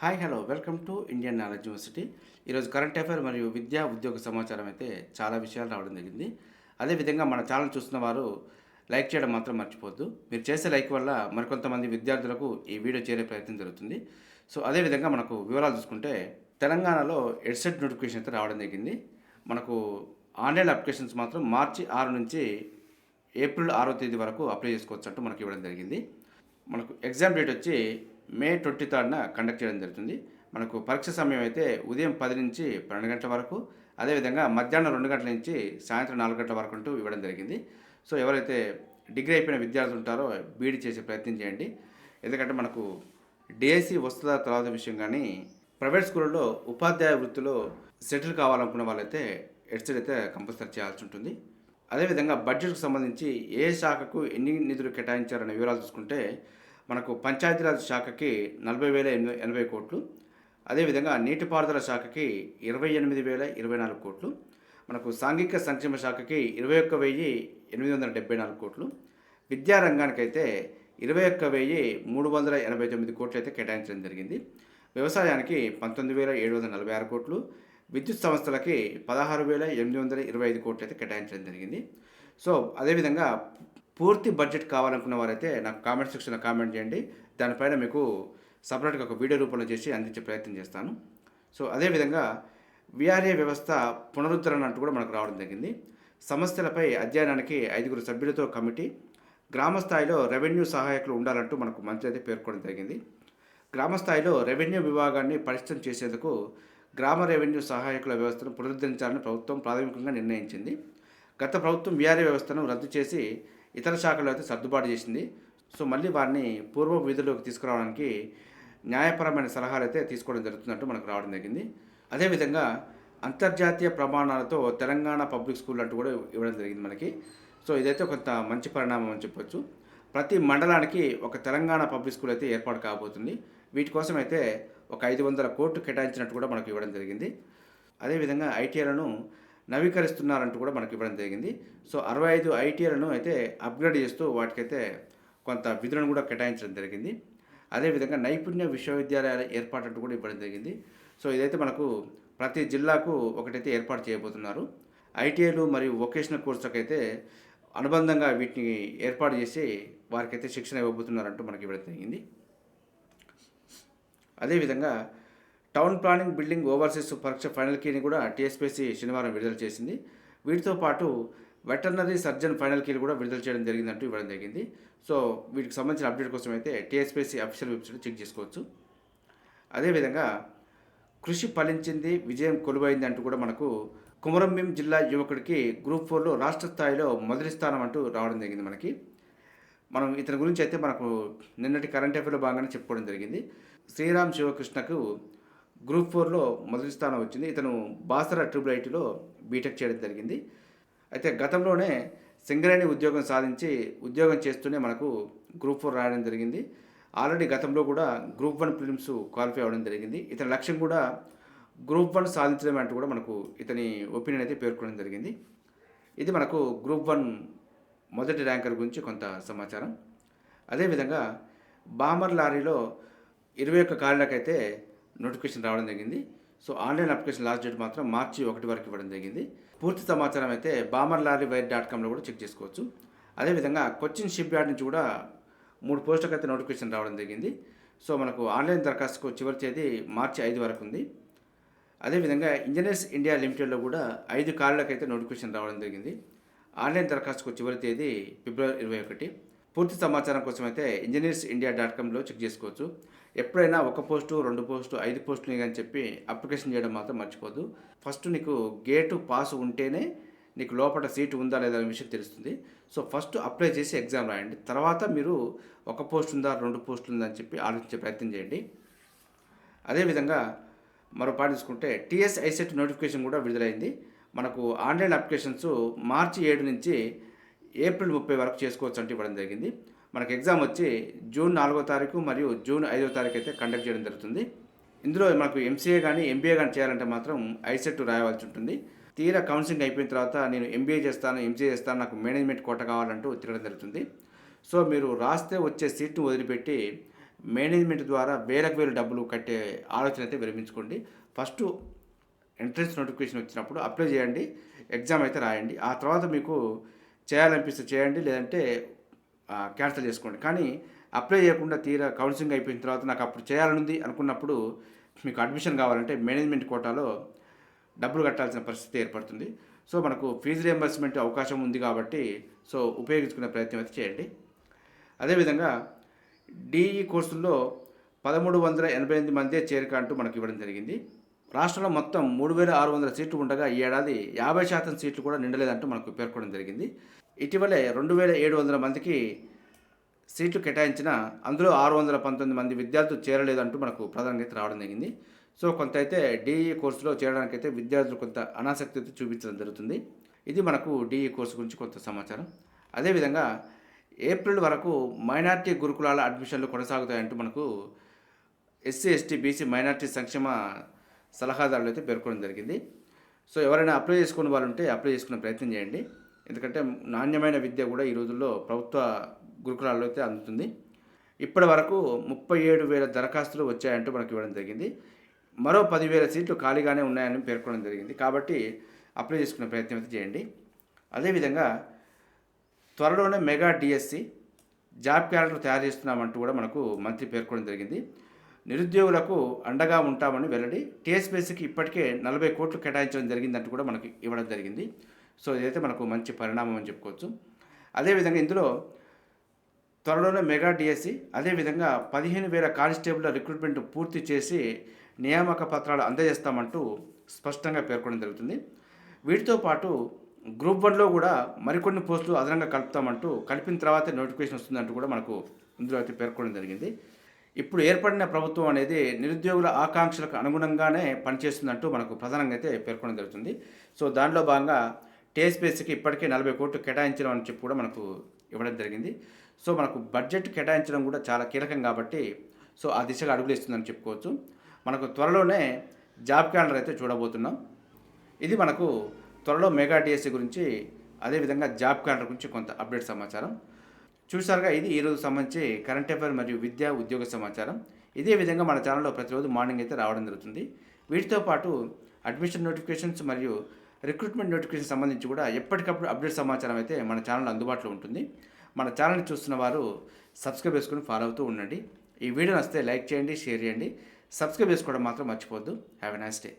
Hi hello welcome to Indian knowledge university ఈరోజు current affair మరియు విద్యా ఉద్యోగ సమాచారం అయితే చాలా విషయాలు రావడం జరిగింది. అదేవిధంగా మన ఛానల్ చూస్తున్న వారు లైక్ చేయడం మాత్రం మర్చిపోద్దు మీరు చేసే లైక్ వల్ల మరికొంతమంది విద్యార్థులకు ఈ వీడియో చేరే ప్రయత్నం జరుగుతుంది. సో అదేవిధంగా మనకు వివరాలు చూసుకుంటే తెలంగాణలో ఎడ్సెట్ నోటిఫికేషన్ అయితే రావడం జరిగింది. మనకు ఆన్లైన్ అప్లికేషన్స్ మాత్రం మార్చి ఆరు నుంచి ఏప్రిల్ ఆరో తేదీ వరకు అప్లై చేసుకోవచ్చు అంటూ మనకి ఇవ్వడం జరిగింది. మనకు ఎగ్జామ్ డేట్ వచ్చి మే ట్వంటీ థర్డ్న కండక్ట్ చేయడం జరుగుతుంది. మనకు పరీక్ష సమయం అయితే ఉదయం పది నుంచి పన్నెండు గంటల వరకు అదేవిధంగా మధ్యాహ్నం రెండు గంటల నుంచి సాయంత్రం నాలుగు గంటల వరకు అంటూ ఇవ్వడం జరిగింది. సో ఎవరైతే డిగ్రీ అయిపోయిన విద్యార్థులు ఉంటారో బీడీ చేసే ప్రయత్నం చేయండి. ఎందుకంటే మనకు డిఎస్సి వస్తుందా తర్వాత విషయం కానీ ప్రైవేట్ స్కూళ్ళలో ఉపాధ్యాయ వృత్తిలో సెటిల్ కావాలనుకున్న వాళ్ళైతే ఎడ్సెట్ అయితే కంపల్సరీ చేయాల్సి ఉంటుంది. అదేవిధంగా బడ్జెట్కు సంబంధించి ఏ శాఖకు ఎన్ని నిధులు కేటాయించారనే వివరాలు చూసుకుంటే మనకు పంచాయతీరాజ్ శాఖకి నలభై వేల ఎనిమిది ఎనభై కోట్లు అదేవిధంగా నీటిపారుదల శాఖకి ఇరవై ఎనిమిది వేల ఇరవై నాలుగు కోట్లు మనకు సాంఘిక సంక్షేమ శాఖకి ఇరవై ఒక్క వెయ్యి ఎనిమిది వందల డెబ్బై నాలుగు కోట్లు విద్యారంగానికైతే ఇరవై ఒక్క వెయ్యి మూడు వందల ఎనభై తొమ్మిది కోట్లు అయితే కేటాయించడం జరిగింది. వ్యవసాయానికి పంతొమ్మిది వేల ఏడు వందల నలభై ఆరు కోట్లు విద్యుత్ సంస్థలకి పదహారు వేల ఎనిమిది వందల ఇరవై ఐదు కోట్లు అయితే కేటాయించడం జరిగింది. సో అదేవిధంగా పూర్తి బడ్జెట్ కావాలనుకున్న వారైతే నాకు కామెంట్ సెక్షన్లో కామెంట్ చేయండి. దానిపైన మీకు సపరేట్గా ఒక వీడియో రూపంలో చేసి అందించే ప్రయత్నం చేస్తాను. సో అదేవిధంగా విఆర్ఏ వ్యవస్థ పునరుద్ధరణ అంటూ కూడా మనకు రావడం జరిగింది. సమస్యలపై అధ్యయనానికి ఐదుగురు సభ్యులతో కమిటీ గ్రామ స్థాయిలో రెవెన్యూ సహాయకులు ఉండాలంటూ మనకు మంత్రి అయితే పేర్కొనడం జరిగింది. గ్రామ స్థాయిలో రెవెన్యూ విభాగాన్ని పరిష్టం చేసేందుకు గ్రామ రెవెన్యూ సహాయకుల వ్యవస్థను పునరుద్ధరించాలని ప్రభుత్వం ప్రాథమికంగా నిర్ణయించింది. గత ప్రభుత్వం విఆర్ఏ వ్యవస్థను రద్దు చేసి ఇతర శాఖలు అయితే సర్దుబాటు చేసింది. సో మళ్ళీ వారిని పూర్వ విధుల్లోకి తీసుకురావడానికి న్యాయపరమైన సలహాలు అయితే తీసుకోవడం జరుగుతున్నట్టు మనకు రావడం జరిగింది. అదేవిధంగా అంతర్జాతీయ ప్రమాణాలతో తెలంగాణ పబ్లిక్ స్కూల్ అంటూ కూడా ఇవ్వడం జరిగింది మనకి. సో ఇదైతే కొంత మంచి పరిణామం అని చెప్పొచ్చు. ప్రతి మండలానికి ఒక తెలంగాణ పబ్లిక్ స్కూల్ అయితే ఏర్పాటు కాబోతుంది. వీటి కోసం అయితే ఒక ఐదు వందల కోట్లు కేటాయించినట్టు కూడా మనకు ఇవ్వడం జరిగింది. అదేవిధంగా ఐటీఐలను నవీకరిస్తున్నారంటూ కూడా మనకి ఇవ్వడం జరిగింది. సో అరవై ఐదు ఐటీఐలను అయితే అప్గ్రేడ్ చేస్తూ వాటికైతే కొంత విధులను కూడా కేటాయించడం జరిగింది. అదేవిధంగా నైపుణ్య విశ్వవిద్యాలయాల ఏర్పాటు అంటూ కూడా ఇవ్వడం జరిగింది. సో ఇదైతే మనకు ప్రతి జిల్లాకు ఒకటైతే ఏర్పాటు చేయబోతున్నారు. ఐటీఐలు మరియు వొకేషనల్ కోర్సులకు అయితే అనుబంధంగా వీటిని ఏర్పాటు చేసి వారికైతే శిక్షణ ఇవ్వబోతున్నారంటూ మనకి ఇవ్వడం జరిగింది. అదేవిధంగా టౌన్ ప్లానింగ్ బిల్డింగ్ ఓవర్సీస్ పరీక్ష ఫైనల్ కీని కూడా టీఎస్పీసీ శనివారం విడుదల చేసింది. వీటితో పాటు వెటర్నరీ సర్జన్ ఫైనల్ కీలు కూడా విడుదల చేయడం జరిగిందంటూ ఇవ్వడం జరిగింది. సో వీటికి సంబంధించిన అప్డేట్ కోసం అయితే టీఎస్పీసీ అఫీషియల్ వెబ్సైట్ చెక్ చేసుకోవచ్చు. అదేవిధంగా కృషి ఫలించింది విజయం కొలువైంది అంటూ కూడా మనకు కుమరంభీం జిల్లా యువకుడికి గ్రూప్ ఫోర్లో రాష్ట్ర స్థాయిలో మొదటి స్థానం అంటూ రావడం జరిగింది మనకి. మనం ఇతని గురించి అయితే మనకు నిన్నటి కరెంట్ అఫేర్లో భాగంగానే చెప్పుకోవడం జరిగింది. శ్రీరామ్ శివకృష్ణకు గ్రూప్ ఫోర్లో మొదటి స్థానం వచ్చింది. ఇతను బాసరా ట్రిపుల్ ఐటీలో బీటెక్ చేయడం జరిగింది. అయితే గతంలోనే సింగరేణి ఉద్యోగం సాధించి ఉద్యోగం చేస్తూనే మనకు గ్రూప్ ఫోర్ రాయడం జరిగింది. ఆల్రెడీ గతంలో కూడా గ్రూప్ వన్ ఫిలిమ్స్ క్వాలిఫై అవ్వడం జరిగింది. ఇతని లక్ష్యం కూడా గ్రూప్ వన్ సాధించడం అంటూ కూడా మనకు ఇతని ఒపీనియన్ అయితే పేర్కొనడం జరిగింది. ఇది మనకు గ్రూప్ వన్ మొదటి ర్యాంకర్ గురించి కొంత సమాచారం. అదేవిధంగా బామర్ లారీలో ఇరవై ఒక్క కార్లకైతే నోటిఫికేషన్ రావడం జరిగింది. So online application last date మాత్రం మార్చి ఒకటి వరకు ఇవ్వడం జరిగింది. పూర్తి సమాచారం అయితే బామర్ లారీ వైర్ డాట్ కామ్లో కూడా చెక్ చేసుకోవచ్చు. అదేవిధంగా కొచ్చిన్ షిప్ యార్డ్ నుంచి కూడా మూడు పోస్టులకు అయితే నోటిఫికేషన్ రావడం జరిగింది. సో మనకు ఆన్లైన్ దరఖాస్తుకు చివరి తేదీ మార్చి ఐదు వరకు ఉంది. అదేవిధంగా ఇంజనీర్స్ ఇండియా లిమిటెడ్లో కూడా ఐదు కార్లకైతే నోటిఫికేషన్ రావడం జరిగింది. ఆన్లైన్ దరఖాస్తుకు చివరి తేదీ ఫిబ్రవరి ఇరవై ఒకటి. పూర్తి సమాచారం కోసం అయితే ఇంజనీర్స్ ఇండియా డాట్ కామ్లో చెక్ చేసుకోవచ్చు. ఎప్పుడైనా ఒక పోస్టు రెండు పోస్టు ఐదు పోస్టులు అని చెప్పి అప్లికేషన్ చేయడం మాత్రం మర్చిపోదు ఫస్ట్ నీకు గేటు పాస్ ఉంటేనే నీకు లోపల సీటు ఉందా లేదా అనే విషయం తెలుస్తుంది. సో ఫస్ట్ అప్లై చేసి ఎగ్జామ్ రాయండి. తర్వాత మీరు ఒక పోస్ట్ ఉందా రెండు పోస్టులు ఉందా అని చెప్పి ఆలోచించే ప్రయత్నం చేయండి. అదేవిధంగా మరో పాట తీసుకుంటే టీఎస్ఐసెట్ నోటిఫికేషన్ కూడా విడుదలైంది. మనకు ఆన్లైన్ అప్లికేషన్స్ మార్చి ఏడు నుంచి ఏప్రిల్ ముప్పై వరకు చేసుకోవచ్చు అంటే ఇవ్వడం జరిగింది. మనకు ఎగ్జామ్ వచ్చి జూన్ నాలుగో తారీఖు మరియు జూన్ ఐదో తారీఖు అయితే కండక్ట్ చేయడం జరుగుతుంది. ఇందులో మనకు ఎంసీఏ కానీ ఎంబీఏ కానీ చేయాలంటే మాత్రం ఐసెట్ రాయవలసి ఉంటుంది. తీరా కౌన్సిలింగ్ అయిపోయిన తర్వాత నేను ఎంబీఏ చేస్తాను ఎంసీఏ చేస్తాను నాకు మేనేజ్మెంట్ కోట కావాలంటూ తిరగడం జరుగుతుంది. సో మీరు రాస్తే వచ్చే సీట్ను వదిలిపెట్టి మేనేజ్మెంట్ ద్వారా వేలకు వేలు డబ్బులు కట్టే ఆలోచన అయితే విరమించుకోండి. ఫస్ట్ ఎంట్రన్స్ నోటిఫికేషన్ వచ్చినప్పుడు అప్లై చేయండి ఎగ్జామ్ అయితే రాయండి. ఆ తర్వాత మీకు చేయాలనిపిస్తే చేయండి లేదంటే క్యాన్సిల్ చేసుకోండి. కానీ అప్లై చేయకుండా తీరా కౌన్సిలింగ్ అయిపోయిన తర్వాత నాకు అప్పుడు చేయాలనుంది అనుకున్నప్పుడు మీకు అడ్మిషన్ కావాలంటే మేనేజ్మెంట్ కోటాలో డబ్బులు కట్టాల్సిన పరిస్థితి ఏర్పడుతుంది. సో మనకు ఫీజు రియంబర్స్మెంట్ అవకాశం ఉంది కాబట్టి సో ఉపయోగించుకునే ప్రయత్నం అయితే చేయండి. అదేవిధంగా డిఈ కోర్సుల్లో పదమూడు వందల ఎనభై ఎనిమిది మందే చేరిక అంటూ మనకి ఇవ్వడం జరిగింది. రాష్ట్రంలో మొత్తం మూడు వేల ఆరు వందల సీట్లు ఉండగా ఈ ఏడాది యాభై శాతం సీట్లు కూడా నిండలేదంటూ మనకు పేర్కొనడం జరిగింది. ఇటీవలే రెండు వేల ఏడు వందల మందికి సీట్లు కేటాయించిన అందులో ఆరు వందల పంతొమ్మిది మంది విద్యార్థులు చేరలేదంటూ మనకు ప్రధానంగా రావడం జరిగింది. సో కొంత అయితే డిఈ కోర్సులో చేరడానికైతే విద్యార్థులు కొంత అనాసక్తి అయితే చూపించడం జరుగుతుంది. ఇది మనకు డిఈ కోర్సు గురించి కొంత సమాచారం. అదేవిధంగా ఏప్రిల్ వరకు మైనార్టీ గురుకులాల అడ్మిషన్లు కొనసాగుతాయంటూ మనకు ఎస్సీ ఎస్టీ బీసీ మైనార్టీ సంక్షేమ సలహాదారులు అయితే పేర్కొనడం జరిగింది. సో ఎవరైనా అప్లై చేసుకునే వాళ్ళు ఉంటే అప్లై చేసుకునే ప్రయత్నం చేయండి. ఎందుకంటే నాణ్యమైన విద్య కూడా ఈ రోజుల్లో ప్రభుత్వ గురుకులాల్లో అయితే అందుతుంది. ఇప్పటి వరకు ముప్పై ఏడు వేల దరఖాస్తులు వచ్చాయంటూ మనకి ఇవ్వడం జరిగింది. మరో పదివేల సీట్లు ఖాళీగానే ఉన్నాయని పేర్కొనడం జరిగింది. కాబట్టి అప్లై చేసుకునే ప్రయత్నం అయితే చేయండి. అదేవిధంగా త్వరలోనే మెగా డిఎస్సి జాబ్ క్యాలెండర్ తయారు చేస్తున్నామంటూ కూడా మనకు మంత్రి పేర్కొనడం జరిగింది. నిరుద్యోగులకు అండగా ఉంటామని వెల్లడి టీఎస్పీసీకి ఇప్పటికే నలభై కోట్లు కేటాయించడం జరిగిందంటూ కూడా మనకి ఇవ్వడం జరిగింది. సో ఇదైతే మనకు మంచి పరిణామం అని చెప్పుకోవచ్చు. అదేవిధంగా ఇందులో త్వరలోనే మెగా డిఎస్సి అదేవిధంగా పదిహేను వేల కానిస్టేబుల్ రిక్రూట్మెంట్ పూర్తి చేసి నియామక పత్రాలు అందజేస్తామంటూ స్పష్టంగా పేర్కొనడం జరుగుతుంది. వీటితో పాటు గ్రూప్ వన్లో కూడా మరికొన్ని పోస్టులు అదనంగా కలుపుతామంటూ కలిపిన తర్వాతే నోటిఫికేషన్ వస్తుందంటూ కూడా మనకు ఇందులో అయితే పేర్కొనడం జరిగింది. ఇప్పుడు ఏర్పడిన ప్రభుత్వం అనేది నిరుద్యోగుల ఆకాంక్షలకు అనుగుణంగానే పనిచేస్తుందంటూ మనకు ప్రధానంగా అయితే పేర్కొనడం జరుగుతుంది. సో దానిలో భాగంగా టీఎస్పీఎస్సీకి ఇప్పటికే నలభై కోట్లు కేటాయించడం అని చెప్పి కూడా మనకు ఇవ్వడం జరిగింది. సో మనకు బడ్జెట్ కేటాయించడం కూడా చాలా కీలకం కాబట్టి సో ఆ దిశగా అడుగులు ఇస్తుందని చెప్పుకోవచ్చు. మనకు త్వరలోనే జాబ్ క్యాలెండర్ అయితే చూడబోతున్నాం. ఇది మనకు త్వరలో మెగా డిఎస్సి గురించి అదేవిధంగా జాబ్ క్యాలెండర్ గురించి కొంత అప్డేట్ సమాచారం. చూసారుగా ఇది ఈరోజు సంబంధించి కరెంట్ అఫైర్ మరియు విద్యా ఉద్యోగ సమాచారం. ఇదే విధంగా మన ఛానల్లో ప్రతిరోజు మార్నింగ్ అయితే రావడం జరుగుతుంది. వీటితో పాటు అడ్మిషన్ నోటిఫికేషన్స్ మరియు రిక్రూట్మెంట్ నోటిఫికేషన్ సంబంధించి కూడా ఎప్పటికప్పుడు అప్డేట్ సమాచారం అయితే మన ఛానల్ అందుబాటులో ఉంటుంది. మన ఛానల్ని చూస్తున్న వారు సబ్స్క్రైబ్ చేసుకుని ఫాలో అవుతూ ఉండండి. ఈ వీడియో నచ్చితే లైక్ చేయండి షేర్ చేయండి. సబ్స్క్రైబ్ చేసుకోవడం మాత్రం మర్చిపోద్దు హ్యావ్ ఎ నైస్ డే